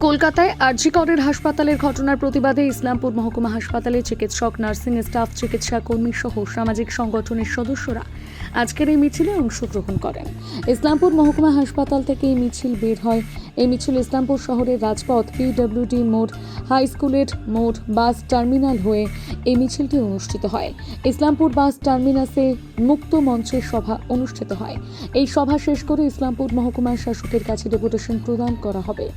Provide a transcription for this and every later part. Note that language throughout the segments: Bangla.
কলকাতায় আরজিকরের হাসপাতালের ঘটনার প্রতিবাদে ইসলামপুর মহকুমা হাসপাতালে চিকিৎসক, নার্সিং স্টাফ চিকিৎসা কর্মী সহ সামাজিক সংগঠনের সদস্যরা আজকের এই মিছিলে অংশগ্রহণ করেন। ইসলামপুর মহকুমা হাসপাতাল থেকে এই মিছিল বের হয়। এই মিছিল ইসলামপুর শহরের রাজপথ পিডব্লিউডি মোড়, হাই স্কুলের মোড়, বাস টার্মিনাল হয়ে এই মিছিলটি অনুষ্ঠিত হয়। ইসলামপুর বাস টার্মিনাসে মুক্ত মঞ্চের সভা অনুষ্ঠিত হয়। এই সভা শেষ করে ইসলামপুর মহকুমার শাসকের কাছে ডেপুটেশন প্রদান করা হবে।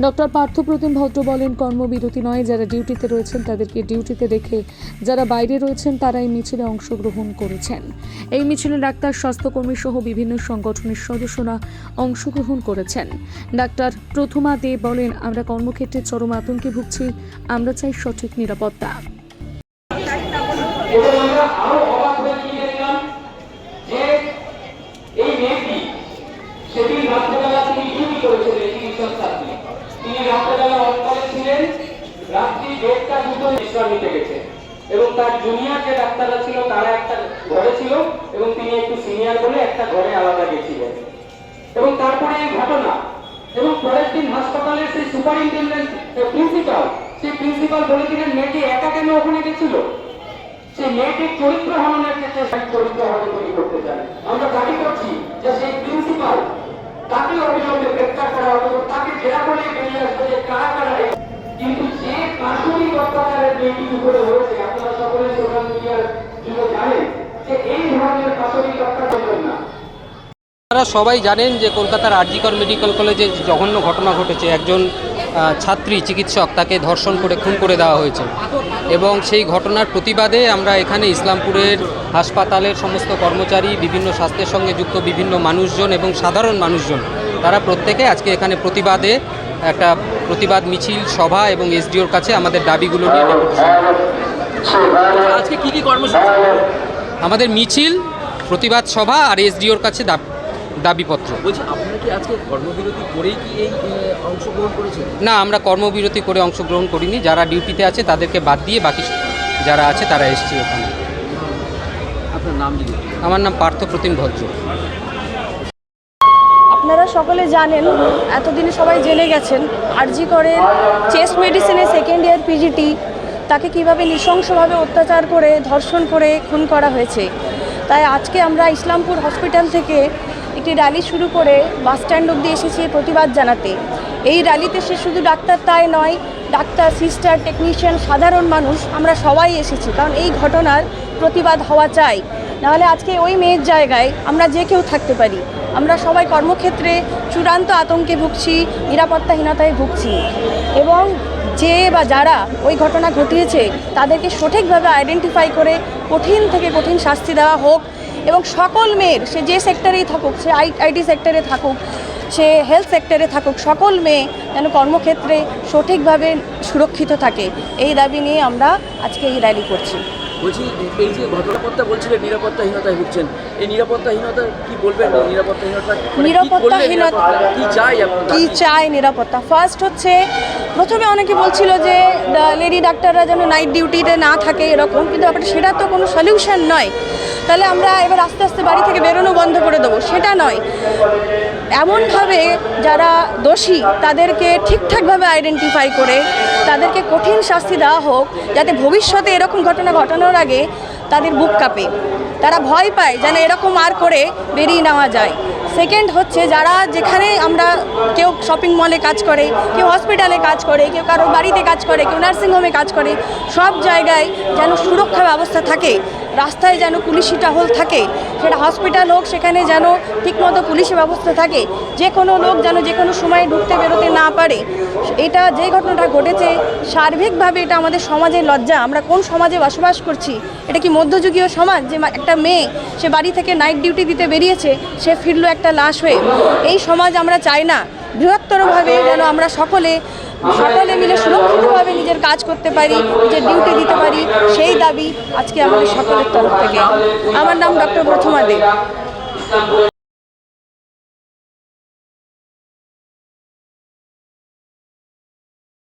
ডক্টর পার্থপ্রতিম ভদ্র বলেন, কর্মবিরতি নয়, যারা ডিউটিতে রয়েছেন তাদেরকে ডিউটিতে রেখে যারা বাইরে রয়েছেন তারা এই মিছিলে অংশগ্রহণ করেছেন। এই মিছিলে ডাক্তার, স্বাস্থ্যকর্মী সহ বিভিন্ন সংগঠনের সদস্যরা অংশগ্রহণ করেছেন। ডাক্তার প্রথমা দে বলেন, আমরা কর্মক্ষেত্রে চরম আতঙ্কে ভুগছি, আমরা চাই সঠিক নিরাপত্তা এবং আমরা আরও অবাক হয়ে কি দেখলাম যে এই মেয়েটি সেদিন রাত্রেবেলা তিনি ডিউটি করেছিলেন চিকিৎসক ছাত্রী তিনি রাত্রেবেলা অন্তরে ছিলেন দেড়টা দুটো বিশ্রাম নিতে গেছে এবং তার জুনিয়র যে ডাক্তাররা ছিল, তারা একটা ঘরে ছিল এবং তিনি একটু সিনিয়র বলে একটা ঘরে আলাদা গেছিলেন। এবং তারপরে এই ঘটনা, এবং পরের দিন হাসপাতালের সেই সুপারিনটেন্ডেন্ট প্রিন্সিপাল সেই প্রিন্সিপাল বলেছিলেন মেয়েটি একা কেন ওখানে গেছিল? সেই মেয়েটির চরিত্র হননের ক্ষেত্রে সেই চরিত্র হনন তৈরি করতে চান আমরা দাবি করছি যে সেই প্রিন্সিপাল তাকে অবিলম্বে গ্রেপ্তার করা হবে তাকে জেরা করে আপনারা সবাই জানেন যে কলকাতার আরজিকর মেডিকেল কলেজে জঘন্য ঘটনা ঘটেছে, একজন ছাত্রী চিকিৎসক তাকে ধর্ষণ করে, খুন করে দেওয়া হয়েছে। এবং সেই ঘটনার প্রতিবাদে আমরা এখানে ইসলামপুরের হাসপাতালের সমস্ত কর্মচারী, বিভিন্ন স্বাস্থ্যের সঙ্গে যুক্ত বিভিন্ন মানুষজন এবং সাধারণ মানুষজন, তারা প্রত্যেকে আজকে এখানে প্রতিবাদে একটা প্রতিবাদ মিছিল সভা এবং এসডিওর কাছে আমাদের দাবিগুলো নিয়ে আজকে কি কি কর্মসূচি? আমাদের মিছিল প্রতিবাদ সভা আর এসডিওর কাছে দাব- দাবিপত্র। না আমরা কর্মবিরতি করে অংশগ্রহণ করিনি। যারা ডিউটিতে আছে তাদেরকে বাদ দিয়ে বাকি যারা আছে তারা এসছে ওখানে। আমার নাম পার্থ প্রতিম ভদ্র। সকলে জানেন, এতদিনে সবাই জেনে গেছেন। আরজি করের চেস্ট মেডিসিনে সেকেন্ড ইয়ার পিজিটি তাকে কীভাবে নৃশংসভাবে অত্যাচার করে, ধর্ষণ করে খুন করা হয়েছে। তাই আজকে আমরা ইসলামপুর হসপিটাল থেকে একটি র্যালি শুরু করে বাস স্ট্যান্ড অবধি এসেছি প্রতিবাদ জানাতে। এই র্যালিতে সে শুধু ডাক্তার তাই নয়, ডাক্তার সিস্টার টেকনিশিয়ান সাধারণ মানুষ, আমরা সবাই এসেছি, কারণ এই ঘটনার প্রতিবাদ হওয়া চাই। নাহলে আজকে ওই মেয়ের জায়গায় আমরা যে কেউ থাকতে পারি। আমরা সবাই কর্মক্ষেত্রে চূড়ান্ত আতঙ্কে ভুগছি, নিরাপত্তাহীনতায় ভুগছি এবং যে বা যারা ওই ঘটনা ঘটিয়েছে তাদেরকে সঠিকভাবে আইডেন্টিফাই করে কঠিন থেকে কঠিন শাস্তি দেওয়া হোক এবং সকল মেয়ের, সে যে সেক্টরেই থাকুক, সে আই আইটি সেক্টরে থাকুক, সে হেলথ সেক্টরে থাকুক, সকল মেয়ে যেন কর্মক্ষেত্রে সঠিকভাবে সুরক্ষিত থাকে। এই দাবি নিয়ে আমরা আজকে এই র্যালি করছি। বলছি এই যে নিরাপত্তা বলছিলেন নিরাপত্তাহীনতায় ভুগছেন। এই নিরাপত্তাহীনতা কি বলবেন? নিরাপত্তাহীনতা মানে নিরাপত্তাহীনতা- কি চাই কি চাই নিরাপত্তা? ফার্স্ট হচ্ছে প্রথমে অনেকে বলছিল যে লেডি ডাক্তাররা যেন নাইট ডিউটিতে না থাকে এরকম। কিন্তু ব্যাপারটা সেটা তো কোনো সলিউশন নয়। তাহলে আমরা এবার আস্তে আস্তে বাড়ি থেকে বেরোনো বন্ধ করে দেবো। সেটা নয়। এমনভাবে যারা দোষী, তাদেরকে ঠিকঠাকভাবে আইডেন্টিফাই করে, তাদেরকে কঠিন শাস্তি দেওয়া হোক, যাতে ভবিষ্যতে এরকম ঘটনা ঘটানোর আগে তাদের বুক কাঁপে। তারা ভয় পায় যেন এরকম আর করে বেরিয়ে নেওয়া যায়। সেকেন্ড হচ্ছে যারা যেখানে আমরা কেউ শপিং মলে কাজ করে, কেউ হসপিটালে কাজ করে, কেউ কারোর বাড়িতে কাজ করে, কেউ নার্সিংহোমে কাজ করে, সব জায়গায় যেন সুরক্ষা ব্যবস্থা থাকে। রাস্তায় যেন পুলিশি টহল থাকে, সেটা হসপিটাল হোক, সেখানে যেন ঠিকমতো পুলিশি ব্যবস্থা থাকে, যে কোনো লোক যেন যে কোনো সময় ঢুকতে বেরোতে না পারে। এটা যে ঘটনাটা ঘটেছে, সার্বিকভাবে এটা আমাদের সমাজের লজ্জা। আমরা কোন সমাজে বসবাস করছি, এটা কি মধ্যযুগীয় সমাজ? যে একটা মেয়ে, সে বাড়ি থেকে নাইট ডিউটি দিতে বেরিয়েছে, সে ফিরলো একটা লাশ হয়ে। এই সমাজ আমরা চাই না। বৃহত্তরভাবে যেন আমরা সকলে সকলে মিলে সুরক্ষিতভাবে নিজের কাজ করতে পারি, নিজের ডিউটি দিতে পারি, সেই দাবি আজকে আমাদের সকলের তরফ থেকে। আমার নাম ডক্টর প্রথমা দে।